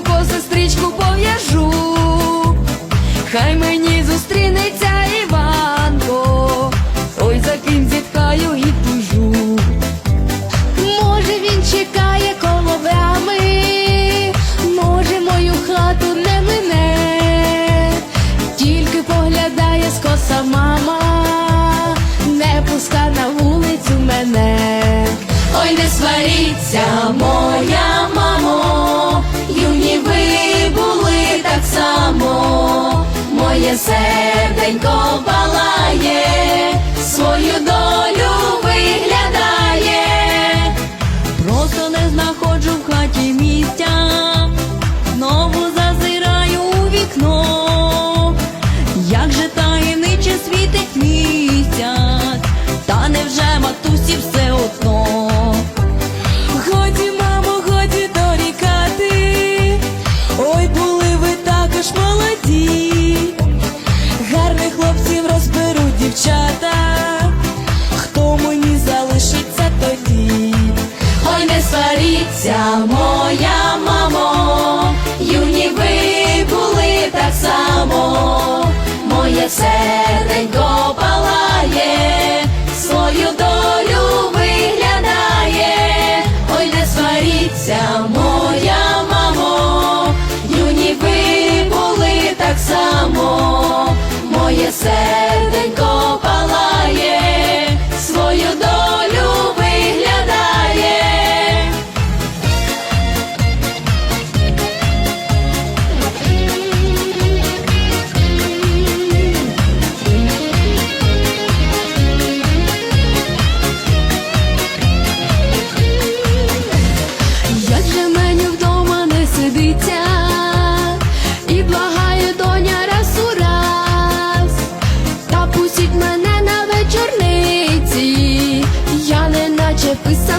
коси стрічку пов'яжу, хай мені зустрінеться Іванко, ой за ким зітхаю і тужу. Може він чекає коло брами, може мою хату не мине, тільки поглядає скоса мама, не пуска на вулицю мене. Ой, не сваріться, моя серденько палає, свою долю сваріться, моя мамо, юні ви були так само, моє серденько палає, свою долю виглядає, ой, не сваріться, моя мамо, юні ви були так само, моє серденько і благає доня раз у раз, та пустіть мене на вечорниці, я не наче писанка